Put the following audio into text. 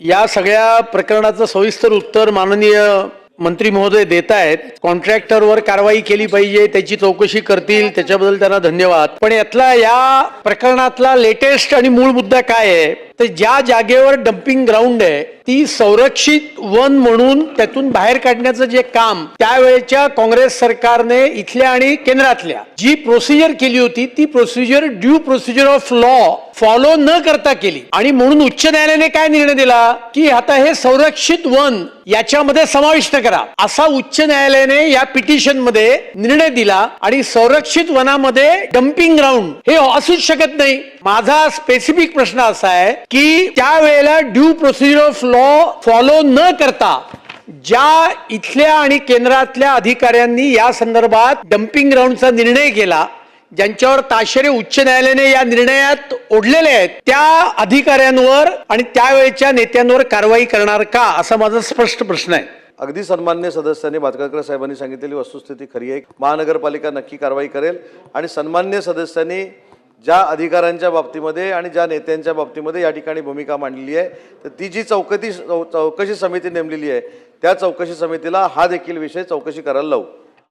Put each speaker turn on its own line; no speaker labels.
या सगळ्या प्रकरणाचं सविस्तर उत्तर माननीय मंत्री महोदय देत आहेत कॉन्ट्रॅक्टरवर कारवाई केली पाहिजे त्याची चौकशी करतील त्याच्याबद्दल त्यांना धन्यवाद. पण यातला या प्रकरणातला लेटेस्ट आणि मूळ मुद्दा काय आहे? तर ज्या जागेवर डम्पिंग ग्राउंड आहे ती संरक्षित वन म्हणून त्यातून बाहेर काढण्याचं जे काम त्यावेळेच्या काँग्रेस सरकारने इथल्या आणि केंद्रातल्या जी प्रोसिजर केली होती ती procedure due procedure of law follow न करता केली. आणि म्हणून उच्च न्यायालयाने काय निर्णय दिला? की आता हे संरक्षित वन याच्यामध्ये समाविष्ट करा. असा उच्च न्यायालयाने या पिटिशनमध्ये निर्णय दिला आणि संरक्षित वनामध्ये डम्पिंग ग्राउंड हे असूच शकत नाही. माझा स्पेसिफिक प्रश्न असा आहे की त्यावेळेला due procedure of law follow न करता ज्या इथल्या आणि केंद्रातल्या अधिकाऱ्यांनी या संदर्भात डम्पिंग ग्राउंडचा निर्णय केला ज्यांच्यावर ताशेरे उच्च न्यायालयाने या निर्णयात ओढलेले आहेत त्या अधिकाऱ्यांवर आणि त्यावेळेच्या नेत्यांवर कारवाई करणार का? असा माझा स्पष्ट प्रश्न आहे.
अगदी सन्मान्य सदस्यांनी भातकरकर साहेबांनी सांगितलेली वस्तुस्थिती खरी आहे. महानगरपालिका नक्की कारवाई करेल आणि सन्मान्य सदस्यांनी ज्या अधिकाऱ्यांच्या बाबतीमध्ये आणि ज्या नेत्यांच्या बाबतीमध्ये या ठिकाणी भूमिका मांडलेली आहे तर ती जी चौकटी चौकशी समिती नेमलेली आहे त्या चौकशी समितीला हा देखील विषय चौकशी करायला लावू.